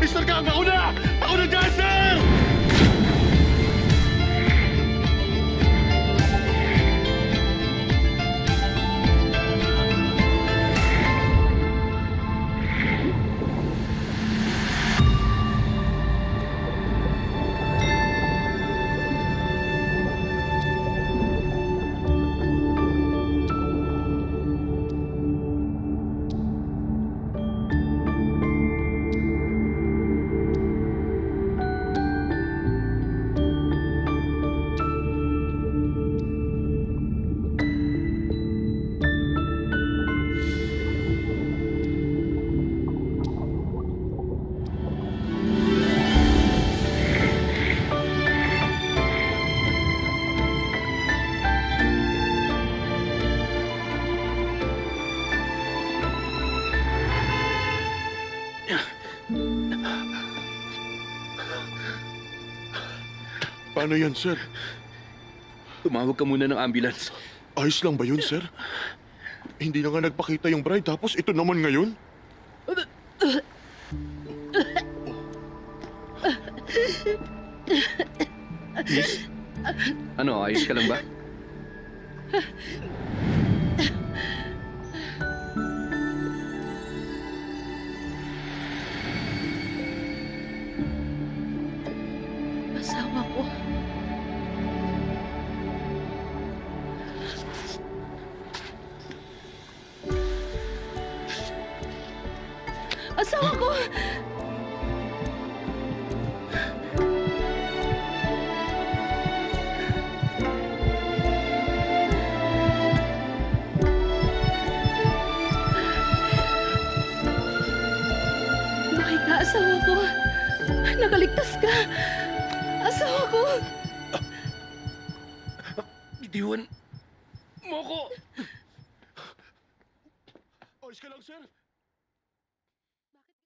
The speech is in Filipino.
Mister Kang, udah, udah jangan, Paano yan, sir? Tumawag ka muna ng ambulance. Ayos lang ba yun, sir? Hindi na nga nagpakita yung bride, tapos ito naman ngayon? Miss? Ano, ayos ka lang ba? Asawa ko. Asawa ko! Buhay ka, asawa ko. Nakaligtas ka. Ko. Bitiwan mo ko! Ayos ka lang, sir?